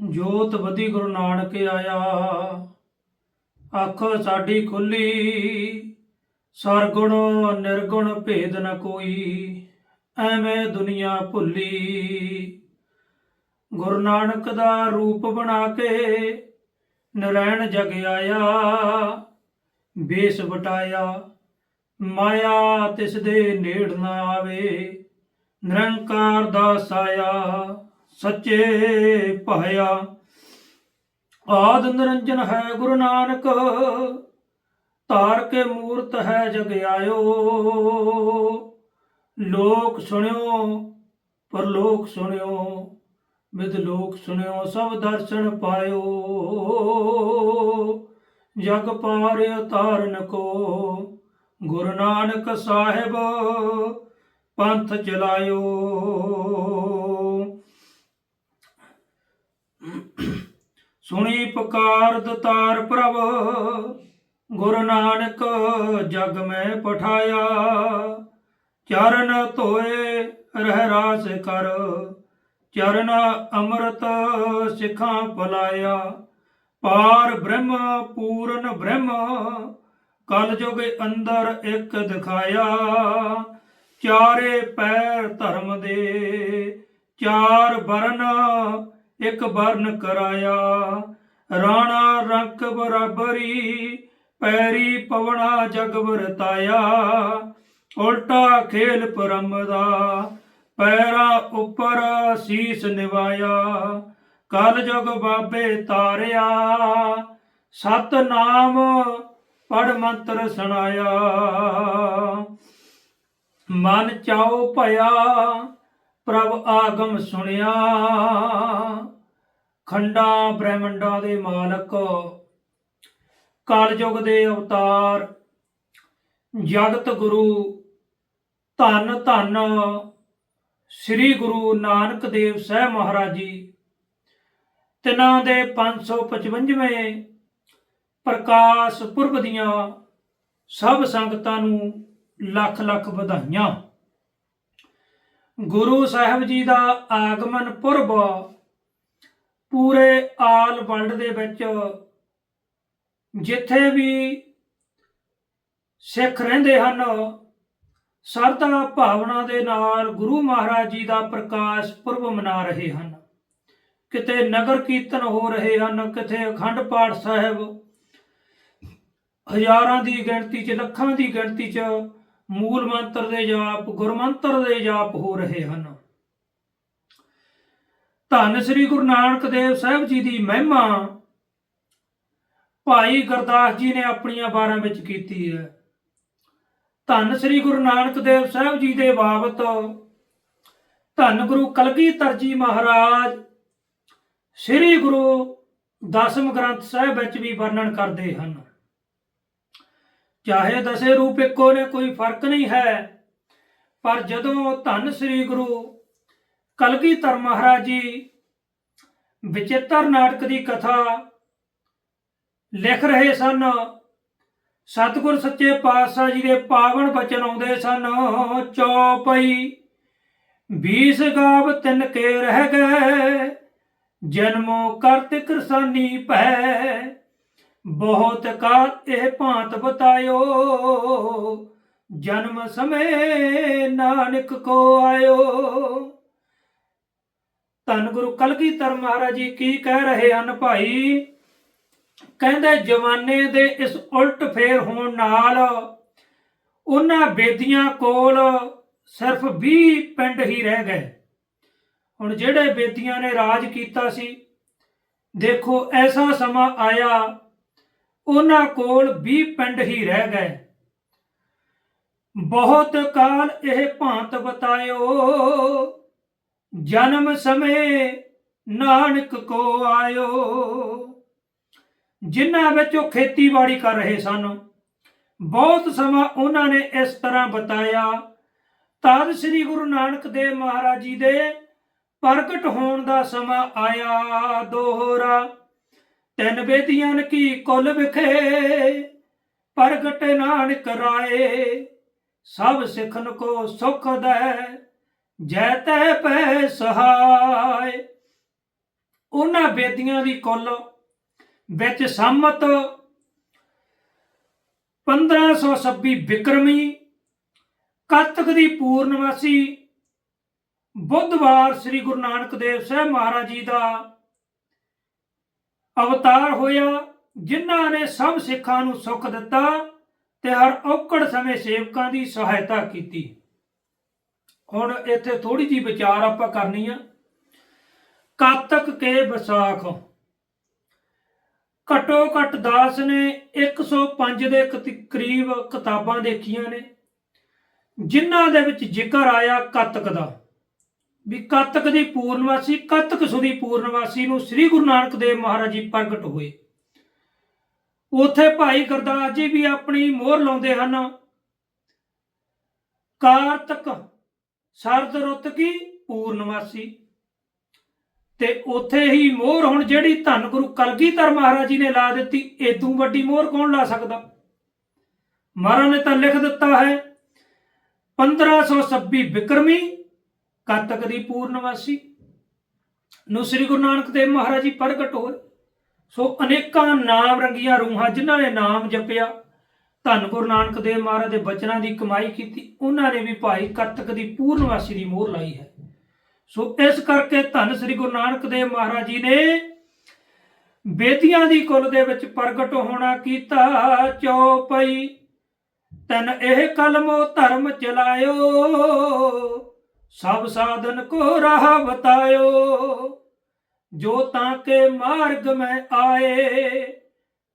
ਜੋਤ ਵਧੀ ਗੁਰੂ ਨਾਨਕ ਆਇਆ। ਅੱਖ ਸਾਡੀ ਖੁੱਲੀ, ਸਰਗੁਣ ਨਿਰਗੁਣ ਭੇਦ ਨ ਕੋਈ, ਐਵੇਂ ਦੁਨੀਆ ਭੁੱਲੀ। ਗੁਰੂ ਨਾਨਕ ਦਾ ਰੂਪ ਬਣਾ ਕੇ ਨਰਾਇਣ ਜਗ ਆਇਆ, ਬੇਸ ਵਟਾਇਆ। ਮਾਇਆ ਤਿਸ ਦੇ ਨੇੜ ਨਾ ਆਵੇ, ਨਿਰੰਕਾਰ ਦਾ ਸਾਇਆ ਸੱਚੇ ਭਾਇਆ। ਆਦ ਨਿਰੰਜਨ ਹੈ ਗੁਰੂ ਨਾਨਕ ਤਾਰ ਕੇ ਮੂਰਤ ਹੈ ਜਗ ਆਇਓ। ਲੋਕ ਸੁਣਿਓ ਪਰ ਲੋਕ ਸੁਣਿਓ ਵਿਦ ਲੋਕ ਸੁਣਿਓ, ਸਭ ਦਰਸ਼ਨ ਪਾਇਓ। ਜਗ ਪਾਰ ਉਤਾਰਨ ਕੋ, ਗੁਰੂ ਨਾਨਕ ਸਾਹਿਬ ਪੰਥ ਚਲਾਇਓ। ਸੁਣੀ ਪੁਕਾਰ ਦਤਾਰ ਪ੍ਰਭ, ਗੁਰੂ ਨਾਨਕ ਜਗ ਮੈਂ ਪਠਾਇਆ। ਚਰਨ ਧੋਏ ਰਹਿ ਰਾਸ ਕਰ, ਚਰਨ ਅੰਮ੍ਰਿਤ ਸਿਖਾਂ ਪਲਾਇਆ। ਪਾਰ ਬ੍ਰਹਮ, ਪੂਰਨ ਬ੍ਰਹਮ, ਕਲ ਜੁਗ ਅੰਦਰ ਇੱਕ ਦਿਖਾਇਆ। ਚਾਰੇ ਪੈਰ ਧਰਮ ਦੇ, ਚਾਰ ਬਰਨ ਇੱਕ ਬਰਨ ਕਰਾਇਆ। ਰਾਣਾ ਰੰਕ ਬਰਾਬਰੀ, ਪੈਰੀ ਪਵਣਾ ਜਗ ਵਰਤਾਇਆ। ਉਲਟਾ ਖੇਲ ਪਰਮ ਦਾ ਪੈਰਾਂ ਉੱਪਰ ਸੀਸ ਨਿਵਾਇਆ। ਕਲ ਜੁਗ ਬਾਬੇ ਤਾਰਿਆ ਸਤ ਨਾਮ ਪੜ ਮੰਤਰ ਸੁਣਾਇਆ। ਮਨ ਚਾਉ ਭਇਆ ਪ੍ਰਭ ਆਗਮ ਸੁਣਿਆ। ਖੰਡਾਂ ਬ੍ਰਹਮੰਡਾਂ ਦੇ ਮਾਲਕ, ਕਲਯੁਗ ਦੇ ਅਵਤਾਰ, ਜਗਤ ਗੁਰੂ, ਧੰਨ ਧੰਨ ਸ੍ਰੀ ਗੁਰੂ ਨਾਨਕ ਦੇਵ ਸਾਹਿਬ ਮਹਾਰਾਜ ਜੀ। ਤਿਨਾਂ ਦੇ 555ਵੇਂ ਪ੍ਰਕਾਸ਼ ਪੁਰਬ ਦੀਆਂ ਸਭ ਸੰਗਤਾਂ ਨੂੰ ਲੱਖ ਲੱਖ ਵਧਾਈਆਂ। ਗੁਰੂ ਸਾਹਿਬ ਜੀ ਦਾ ਆਗਮਨ ਪੁਰਬ ਪੂਰੇ ਆਲ ਵਰਲਡ ਦੇ ਵਿੱਚ ਜਿੱਥੇ ਵੀ ਸਿੱਖ ਰਹਿੰਦੇ ਹਨ ਸਰਦਾ ਭਾਵਨਾ ਦੇ ਨਾਲ ਗੁਰੂ ਮਹਾਰਾਜ ਜੀ ਦਾ ਪ੍ਰਕਾਸ਼ ਪੁਰਬ ਮਨਾ ਰਹੇ ਹਨ। ਕਿਤੇ ਨਗਰ ਕੀਰਤਨ ਹੋ ਰਹੇ ਹਨ, ਕਿਤੇ ਅਖੰਡ ਪਾਠ ਸਾਹਿਬ, ਹਜ਼ਾਰਾਂ ਦੀ ਗਿਣਤੀ 'ਚ, ਲੱਖਾਂ ਦੀ ਗਿਣਤੀ 'ਚ ਮੂਲ ਮੰਤਰ ਦੇ ਜਾਪ ਗੁਰਮੰਤਰ ਦੇ ਜਾਪ ਹੋ ਰਹੇ ਹਨ। ਧੰਨ ਸ੍ਰੀ ਗੁਰੂ ਨਾਨਕ ਦੇਵ ਸਾਹਿਬ ਜੀ ਦੀ ਮਹਿਮਾ ਭਾਈ ਗੁਰਦਾਸ ਜੀ ਨੇ ਆਪਣੀਆਂ ਬਾਰਾਂ ਵਿੱਚ ਕੀਤੀ ਹੈ। ਧੰਨ ਸ੍ਰੀ ਗੁਰੂ ਨਾਨਕ ਦੇਵ ਸਾਹਿਬ ਜੀ ਦੇ ਬਾਬਤ ਧੰਨ ਗੁਰੂ ਕਲਗੀਧਰ ਜੀ ਮਹਾਰਾਜ ਸ੍ਰੀ ਗੁਰੂ ਦਸਮ ਗ੍ਰੰਥ ਸਾਹਿਬ ਵਿੱਚ ਵੀ ਵਰਣਨ ਕਰਦੇ ਹਨ। ਚਾਹੇ ਦਸੇ ਰੂਪ ਇੱਕੋ ਨੇ, ਕੋਈ ਫ਼ਰਕ ਨਹੀਂ ਹੈ। ਪਰ ਜਦੋਂ ਧੰਨ ਸ੍ਰੀ ਗੁਰੂ ਕਲਗੀਧਰ ਮਹਾਰਾਜ ਜੀ ਵਿਚਿੱਤਰ ਨਾਟਕ ਦੀ ਕਥਾ ਲਿਖ ਰਹੇ ਸਨ, ਸਤਿਗੁਰ ਸੱਚੇ ਪਾਤਸ਼ਾਹ ਜੀ ਦੇ ਪਾਵਨ ਬਚਨ ਆਉਂਦੇ ਸਨ, ਚੌਪਈ 20 ਗਾਵ ਤਿੰਨ ਕੇ ਰਹਿ ਗਏ, ਜਨਮੋ ਕਰਤ ਕਿਰਸਾਨੀ ਭੈ ਬਹੁਤ ਕਾਲ ਇਹ ਭਾਂਤ ਬਤਾਇਓ। ਜਨਮ ਸਮੇ ਨਾਨਕ ਕੋ ਆਇਓ। ਧੰਨ ਗੁਰੂ ਕਲਗੀਧਰ ਮਹਾਰਾਜ ਜੀ ਕੀ ਕਹਿ ਰਹੇ ਹਨ ਭਾਈ? ਕਹਿੰਦੇ, ਜਵਾਨੇ ਦੇ ਇਸ ਉਲਟ ਫੇਰ ਹੋਣ ਨਾਲ ਉਹਨਾਂ ਬੇਦੀਆਂ ਕੋਲ ਸਿਰਫ 20 ਪਿੰਡ ਹੀ ਰਹਿ ਗਏ। ਹੁਣ ਜਿਹੜੇ ਬੇਦੀਆਂ ਨੇ ਰਾਜ ਕੀਤਾ ਸੀ, ਦੇਖੋ ਐਸਾ ਸਮਾਂ ਆਇਆ ਉਹਨਾਂ ਕੋਲ 20 ਪਿੰਡ ਹੀ ਰਹਿ ਗਏ। ਬਹੁਤ ਕਾਲ ਇਹ ਭਾਂਤ ਬਤਾਇਓ। ਜਨਮ ਸਮੇ ਨਾਨਕ ਕੋ ਆਇਓ। ਜਿਨ੍ਹਾਂ ਵਿੱਚ ਉਹ ਖੇਤੀਬਾੜੀ ਕਰ ਰਹੇ ਸਨ, ਬਹੁਤ ਸਮਾਂ ਉਹਨਾਂ ਨੇ ਇਸ ਤਰ੍ਹਾਂ ਬਤਾਇਆ। ਤਦ ਸ੍ਰੀ ਗੁਰੂ ਨਾਨਕ ਦੇਵ ਮਹਾਰਾਜ ਜੀ ਦੇ ਪ੍ਰਗਟ ਹੋਣ ਦਾ ਸਮਾਂ ਆਇਆ। ਦੋਹਰਾ ਤਿੰਨ ਬੇਦੀਆਂ ਕੀ ਕੁੱਲ ਵਿਖੇ? ਪ੍ਰਗਟ ਨਾਨਕ ਰਾਏ, ਸਭ ਸਿੱਖਨ ਕੋ ਸੁਖ ਦੈ, ਜੈ ਤੈ ਪੈ ਸਹਾਇ ਉਹਨਾਂ ਬੇਦੀਆਂ ਦੀ ਕੁੱਲ ਵਿੱਚ ਸੰਮਤ 1526 ਵਿਕਰਮੀ ਕੱਤਕ ਦੀ ਪੂਰਨਮਾਸੀ, ਬੁੱਧਵਾਰ ਸ੍ਰੀ ਗੁਰੂ ਨਾਨਕ ਦੇਵ ਸਾਹਿਬ ਮਹਾਰਾਜ ਜੀ ਦਾ ਅਵਤਾਰ ਹੋਇਆ, ਜਿਨ੍ਹਾਂ ਨੇ ਸਭ ਸਿੱਖਾਂ ਨੂੰ ਸੁੱਖ ਦਿੱਤਾ ਤੇ ਹਰ ਔਕੜ ਸਮੇਂ ਸੇਵਕਾਂ ਦੀ ਸਹਾਇਤਾ ਕੀਤੀ। ਹੁਣ ਇੱਥੇ ਥੋੜੀ ਜੀ ਵਿਚਾਰ ਆਪਾਂ ਕਰਨੀ ਆ। ਕਾਤਕ ਕੇ ਵਿਸਾਖ। ਘਟੋ ਘਟ ਦਾਸ ਨੇ 105 ਦੇ ਕਤੀ- ਕਰੀਬ ਕਿਤਾਬਾਂ ਦੇਖੀਆਂ ਨੇ, ਜਿਨ੍ਹਾਂ ਦੇ ਵਿੱਚ ਜ਼ਿਕਰ ਆਇਆ ਕਾਤਕ ਦਾ। ਵੀ ਕਾਤਕ ਦੀ ਪੂਰਨਵਾਸੀ, ਕੱਤਕ ਸੁਦੀ ਪੂਰਨਵਾਸੀ ਨੂੰ ਸ੍ਰੀ ਗੁਰੂ ਨਾਨਕ ਦੇਵ ਮਹਾਰਾਜ ਜੀ ਪ੍ਰਗਟ ਹੋਏ। ਉਥੇ ਭਾਈ ਗੁਰਦਾਸ ਜੀ ਵੀ ਆਪਣੀ ਮੋਹਰ ਲਾਉਂਦੇ ਹਨ। ਕਾਰਤਕ ਸਰਦ ਰੁੱਤ ਕੀ ਪੂਰਨਮਾਸੀ ਤੇ ਉਥੇ ਹੀ ਮੋਹਰ ਹੁਣ ਜਿਹੜੀ ਧੰਨ ਗੁਰੂ ਕਲਗੀਧਰ ਮਹਾਰਾਜ ਜੀ ਨੇ ਲਾ ਦਿੱਤੀ, ਏਦੂ ਵੱਡੀ ਮੋਹਰ ਕੌਣ ਲਾ ਸਕਦਾ? ਮਹਾਰਾਜ ਨੇ ਤਾਂ ਲਿਖ ਦਿੱਤਾ ਹੈ 1526 ਬਿਕਰਮੀ ਕਾਤਕ ਦੀ ਪੂਰਨਵਾਸੀ ਨੂੰ ਸ੍ਰੀ ਗੁਰੂ ਨਾਨਕ ਦੇਵ ਮਹਾਰਾਜ ਜੀ ਪ੍ਰਗਟ ਹੋਏ। ਸੋ ਅਨੇਕਾਂ ਨਾਮ ਰੰਗੀਆਂ ਰੂਹਾਂ ਜਿਨ੍ਹਾਂ ਨੇ ਨਾਮ ਜਪਿਆ। ਧੰਨ ਗੁਰੂ ਨਾਨਕ ਦੇਵ ਮਹਾਰਾਜ ਦੇ ਬਚਨਾਂ ਦੀ ਕਮਾਈ ਕੀਤੀ। ਉਹਨਾਂ ਨੇ ਵੀ ਭਾਈ ਕਾਤਕ ਦੀ ਪੂਰਨਵਾਸੀ ਦੀ ਮੋਹਰ ਲਾਈ ਹੈ। ਸੋ ਇਸ ਕਰਕੇ ਧੰਨ ਸ੍ਰੀ ਗੁਰੂ ਨਾਨਕ ਦੇਵ ਮਹਾਰਾਜ ਜੀ ਨੇ ਬੇਦੀਆਂ ਦੀ ਕੁਲ ਦੇ ਵਿੱਚ ਪ੍ਰਗਟ ਹੋਣਾ ਕੀਤਾ। ਚੌਪਈ ਤਨ ਇਹ ਕਲਮੋ ਧਰਮ ਚਲਾਇਓ। ਸਭ ਸਾਧਨ ਕੋ ਰਾਹ ਬਤਾਇਓ, ਜੋ ਤਾਂ ਕੇ ਮਾਰਗ ਮੈਂ ਆਏ,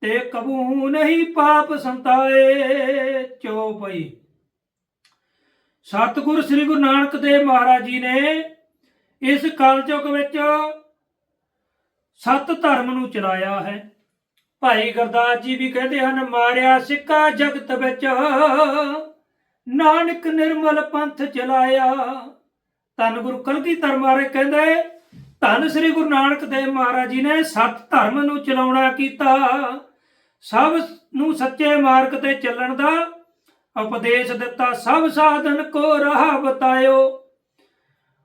ਤੇ ਕਬੂ ਨਹੀਂ ਪਾਪ ਸੰਤਾਏ। ਚੌਪਈ ਸਤਿਗੁਰ ਸ੍ਰੀ ਗੁਰੂ ਨਾਨਕ ਦੇਵ ਮਹਾਰਾਜ ਜੀ ਨੇ ਇਸ ਕਲਯੁਗ ਵਿੱਚ ਸਤ ਧਰਮ ਨੂੰ ਚਲਾਇਆ ਹੈ। ਭਾਈ ਗੁਰਦਾਸ ਜੀ ਵੀ ਕਹਿੰਦੇ ਹਨ, ਮਾਰਿਆ ਸਿੱਕਾ ਜਗਤ ਵਿੱਚ, ਨਾਨਕ ਨਿਰਮਲ ਪੰਥ ਚਲਾਇਆ। ਧੰਨ ਗੁਰੂ ਕਲਗੀਧਰ ਮਹਾਰਾਜ ਕਹਿੰਦੇ ਧੰਨ ਸ੍ਰੀ ਗੁਰੂ ਨਾਨਕ ਦੇਵ ਮਹਾਰਾਜ ਜੀ ਨੇ ਸਤ ਧਰਮ ਨੂੰ ਚਲਾਉਣਾ ਕੀਤਾ। ਸਭ ਨੂੰ ਸੱਚੇ ਮਾਰਗ ਤੇ ਚੱਲਣ ਦਾ ਉਪਦੇਸ਼ ਦਿੱਤਾ। ਸਭ ਸਾਧਨ ਕੋ ਰਾਹ ਬਤਾਇਓ।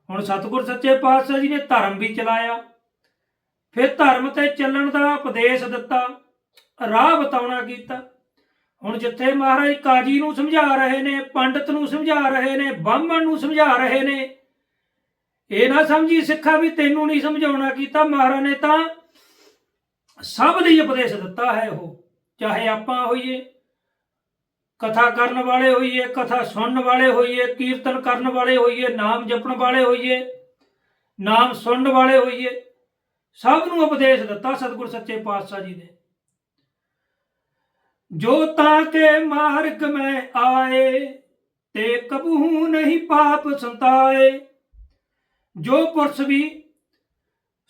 ਹੁਣ ਸਤਿਗੁਰ ਸੱਚੇ ਪਾਤਸ਼ਾਹ ਜੀ ਨੇ ਧਰਮ ਵੀ ਚਲਾਇਆ। ਫਿਰ ਧਰਮ ਤੇ ਚੱਲਣ ਦਾ ਉਪਦੇਸ਼ ਦਿੱਤਾ, ਰਾਹ ਬਤਾਉਣਾ ਕੀਤਾ। ਹੁਣ ਜਿੱਥੇ ਮਹਾਰਾਜ ਕਾਜੀ ਨੂੰ ਸਮਝਾ ਰਹੇ ਨੇ, ਪੰਡਤ ਨੂੰ ਸਮਝਾ ਰਹੇ ਨੇ, ਬਾਹਮਣ ਨੂੰ ਸਮਝਾ ਰਹੇ ਨੇ ਇਹ ਨਾ ਸਮਝੀ ਸਿੱਖਾ ਵੀ ਤੈਨੂੰ ਨਹੀਂ ਸਮਝਾਉਣਾ ਕੀਤਾ, ਮਹਾਰਾਜ ਨੇ ਤਾਂ ਸਭ ਲਈ ਉਪਦੇਸ਼ ਦਿੱਤਾ ਹੈ ਉਹ, ਚਾਹੇ ਆਪਾਂ ਹੋਈਏ, ਕਥਾ ਕਰਨ ਵਾਲੇ ਹੋਈਏ, ਕਥਾ ਸੁਣਨ ਵਾਲੇ ਹੋਈਏ, ਕੀਰਤਨ ਕਰਨ ਵਾਲੇ ਹੋਈਏ, ਨਾਮ ਜਪਣ ਵਾਲੇ ਹੋਈਏ, ਨਾਮ ਸੁਣਨ ਵਾਲੇ ਹੋਈਏ, ਸਭ ਨੂੰ ਉਪਦੇਸ਼ ਦਿੱਤਾ ਸਤਿਗੁਰ ਸੱਚੇ ਪਾਤਸ਼ਾਹ ਜੀ ਨੇ। ਜੋ ਤਾਂ ਕੇ ਮਾਰਗ ਮੈਂ ਆਏ, ਤੇ ਕਬੂ ਨਹੀਂ ਪਾਪ ਸੰਤਾਏ ਜੋ ਪੁਰਸ਼ ਵੀ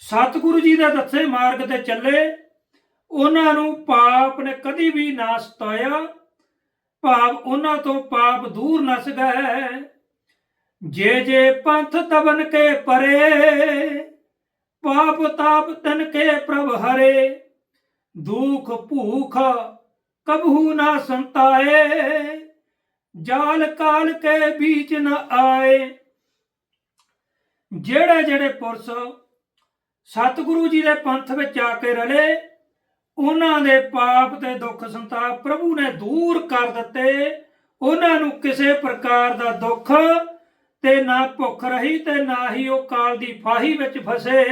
ਸਤਿਗੁਰੂ ਜੀ ਦੇ ਦੱਸੇ ਮਾਰਗ ਤੇ ਚੱਲੇ, ਉਹਨਾਂ ਨੂੰ ਪਾਪ ਨੇ ਕਦੀ ਵੀ ਨਾ ਸਤਾਇਆ। ਭਾਵ ਉਹਨਾਂ ਤੋਂ ਪਾਪ ਦੂਰ ਨਸ ਗਏ ਜੇ ਜੇ ਪੰਥ ਤਬਨ ਕੇ ਪਰੇ, ਪਾਪ ਤਾਪ ਤਨ ਕੇ ਪ੍ਰਭ ਹਰੇ। ਦੁਖ ਭੂਖ ਕਬਹੂ ਨਾ ਸੰਤਾਏ, ਜਾਲ ਕਾਲ ਕੇ ਬੀਚ ਨ ਆਏ। ਜਿਹੜੇ ਜਿਹੜੇ ਪੁਰਸ਼ ਸਤਿਗੁਰੂ ਜੀ ਦੇ ਪੰਥ ਵਿੱਚ ਆ ਕੇ ਰਲੇ, ਉਹਨਾਂ ਦੇ ਪਾਪ ਤੇ ਦੁੱਖ ਸੰਤਾਪ ਪ੍ਰਭੂ ਨੇ ਦੂਰ ਕਰ ਦਿੱਤੇ। ਉਹਨਾਂ ਨੂੰ ਕਿਸੇ ਪ੍ਰਕਾਰ ਦਾ ਦੁੱਖ ਤੇ ਨਾ ਭੁੱਖ ਰਹੀ ਤੇ ਨਾ ਹੀ ਉਹ ਕਾਲ ਦੀ ਫਾਹੀ ਵਿੱਚ ਫਸੇ।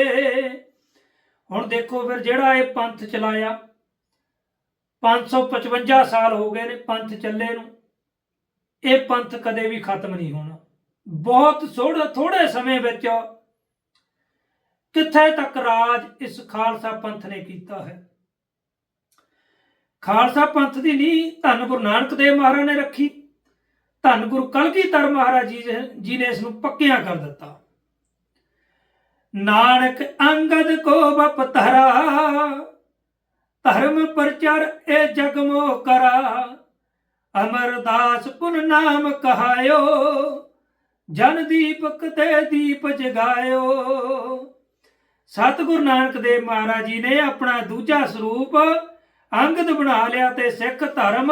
ਹੁਣ ਦੇਖੋ ਫਿਰ ਜਿਹੜਾ ਇਹ ਪੰਥ ਚਲਾਇਆ 555 ਸਾਲ ਹੋ ਗਏ ਨੇ ਪੰਥ ਚੱਲੇ ਨੂੰ। ਇਹ ਪੰਥ ਕਦੇ ਵੀ ਖਤਮ ਨਹੀਂ ਹੋਣਾ। ਬਹੁਤ ਥੋੜੇ ਥੋੜੇ ਸਮੇਂ ਵਿੱਚ ਕਿੱਥੇ ਤੱਕ ਰਾਜ ਇਸ ਖਾਲਸਾ ਪੰਥ ਨੇ ਕੀਤਾ ਹੈ? ਖਾਲਸਾ ਪੰਥ ਦੀ ਨੀਂਹ ਧੰਨ ਗੁਰੂ ਨਾਨਕ ਦੇਵ ਮਹਾਰਾਜ ਨੇ ਰੱਖੀ। ਧੰਨ ਗੁਰੂ ਕਲਗੀਧਰ ਮਹਾਰਾਜ ਜੀ ਨੇ ਇਸ ਨੂੰ ਪੱਕਿਆਂ ਕਰ ਦਿੱਤਾ। ਨਾਨਕ ਅੰਗਦ ਕੋ ਬਪਤਰਾ ਧਰਮ ਪ੍ਰਚਰ ਇਹ ਜਗ ਮੋ ਕਰਾ, ਅਮਰਦਾਸ ਪੁਨ ਨਾਮ ਕਹਾਇਓ। ਜਨ ਦੀਪਕ ਤੇ ਦੀਪ ਜਗਾਇਓ। ਸਤਿਗੁਰੂ ਨਾਨਕ ਦੇਵ ਮਹਾਰਾਜ ਜੀ ਨੇ ਆਪਣਾ ਦੂਜਾ ਸਰੂਪ ਅੰਗਦ ਬਣਾ ਲਿਆ ਤੇ ਸਿੱਖ ਧਰਮ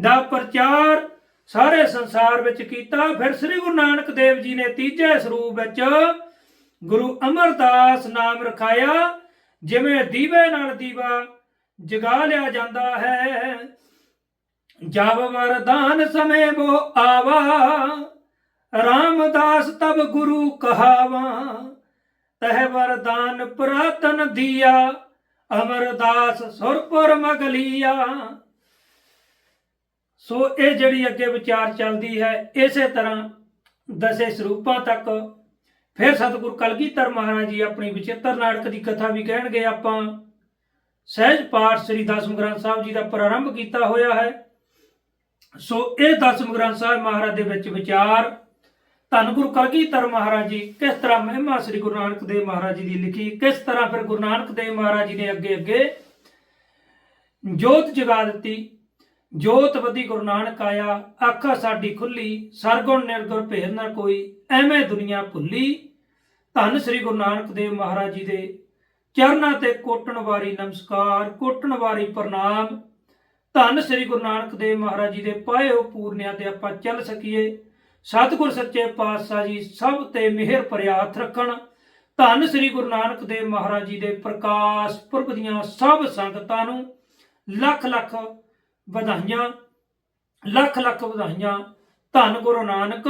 ਦਾ ਪ੍ਰਚਾਰ ਸਾਰੇ ਸੰਸਾਰ ਵਿੱਚ ਕੀਤਾ। ਫਿਰ ਸ੍ਰੀ ਗੁਰੂ ਨਾਨਕ ਦੇਵ ਜੀ ਨੇ ਤੀਜੇ ਸਰੂਪ ਵਿੱਚ ਗੁਰੂ ਅਮਰਦਾਸ ਨਾਮ ਰਖਾਇਆ, ਜਿਵੇਂ ਦੀਵੇ ਨਾਲ ਦੀਵਾ ਜਗਾ ਲਿਆ ਜਾਂਦਾ ਹੈ। ਜਬ ਵਰਦਾਨ ਸਮੇ ਬੋ ਆਵਾ। ਰਾਮਦਾਸ ਤਬ ਗੁਰੂ ਕਹਾਵਾ, ਤਹ ਵਰਦਾਨ ਪ੍ਰਾਤਨ ਦਿਆ ਅਮਰਦਾਸ ਸੁਰਪੁਰ ਮਗਲੀਆ ਸੋ ਇਹ ਜਿਹੜੀ ਅੱਗੇ ਵਿਚਾਰ ਚੱਲਦੀ ਹੈ, ਇਸੇ ਤਰ੍ਹਾਂ ਦਸੇ ਸਰੂਪਾਂ ਤੱਕ ਫਿਰ ਸਤਿਗੁਰ ਕਲਗੀਧਰ ਮਹਾਰਾਜ ਜੀ ਆਪਣੀ ਵਿਚਿੱਤਰ ਨਾਟਕ ਦੀ ਕਥਾ ਵੀ ਕਹਿਣਗੇ ਆਪਾਂ। ਸਹਿਜ ਪਾਠ ਸ੍ਰੀ ਦਸਮ ਗ੍ਰੰਥ ਸਾਹਿਬ ਜੀ ਦਾ ਪ੍ਰਾਰੰਭ ਕੀਤਾ ਹੋਇਆ ਹੈ। ਸੋ ਇਹ ਦਸਮ ਗ੍ਰੰਥ ਸਾਹਿਬ ਮਹਾਰਾਜ ਦੇ ਵਿੱਚ ਵਿਚਾਰ ਧੰਨ ਗੁਰੂ ਕਲਗੀਧਰ ਮਹਾਰਾਜ ਜੀ, ਕਿਸ ਤਰ੍ਹਾਂ ਮਹਿਮਾ ਸ੍ਰੀ ਗੁਰੂ ਨਾਨਕ ਦੇਵ ਮਹਾਰਾਜ ਜੀ ਦੀ ਲਿਖੀ, ਕਿਸ ਤਰ੍ਹਾਂ ਫਿਰ ਗੁਰੂ ਨਾਨਕ ਦੇਵ ਮਹਾਰਾਜ ਜੀ ਨੇ ਅੱਗੇ ਅੱਗੇ ਜੋਤ ਜਗਾ ਦਿੱਤੀ। ਜੋਤ ਵਧੀ ਗੁਰੂ ਨਾਨਕ ਆਇਆ, ਅੱਖਾਂ ਸਾਡੀ ਖੁੱਲੀ, ਸਰਗੁਣ ਨਿਰਗੁਣ ਭੇਦ ਨਾ ਕੋਈ, ਐਵੇਂ ਦੁਨੀਆ ਭੁੱਲੀ। ਧੰਨ ਸ੍ਰੀ ਗੁਰੂ ਨਾਨਕ ਦੇਵ ਮਹਾਰਾਜ ਜੀ ਦੇ ਚਰਨਾਂ ਤੇ ਕੋਟਣ ਵਾਰੀ ਨਮਸਕਾਰ, ਕੋਟਣ ਵਾਰੀ ਪ੍ਰਣਾਮ। ਧੰਨ ਸ੍ਰੀ ਗੁਰੂ ਨਾਨਕ ਦੇਵ ਮਹਾਰਾਜ ਜੀ ਦੇ ਪਾਏ ਹੋ ਪੂਰਨਿਆਂ ਤੇ ਆਪਾਂ ਚੱਲ ਸਕੀਏ। ਸਤਿਗੁਰ ਸੱਚੇ ਪਾਤਸ਼ਾਹ ਜੀ ਸਭ ਤੇ ਮਿਹਰ ਭਰਿਆ ਰੱਖਣ। ਧੰਨ ਸ੍ਰੀ ਗੁਰੂ ਨਾਨਕ ਦੇਵ ਮਹਾਰਾਜ ਜੀ ਦੇ ਪ੍ਰਕਾਸ਼ ਪੁਰਬ ਦੀਆਂ ਸਭ ਸੰਗਤਾਂ ਨੂੰ ਲੱਖ ਲੱਖ ਵਧਾਈਆਂ, ਲੱਖ ਲੱਖ ਵਧਾਈਆਂ। ਧੰਨ ਗੁਰੂ ਨਾਨਕ,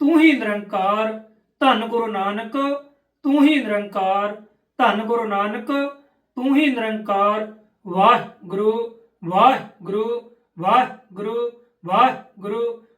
ਤੂੰ ਹੀ ਨਿਰੰਕਾਰ। ਧੰਨ ਗੁਰੂ ਨਾਨਕ, ਤੂੰ ਹੀ ਨਿਰੰਕਾਰ। ਧੰਨ ਗੁਰੂ ਨਾਨਕ, ਤੂੰ ਹੀ ਨਿਰੰਕਾਰ। ਵਾਹਿਗੁਰੂ ਵਾਹਿਗੁਰੂ ਵਾਹਿਗੁਰੂ ਵਾਹਿਗੁਰੂ।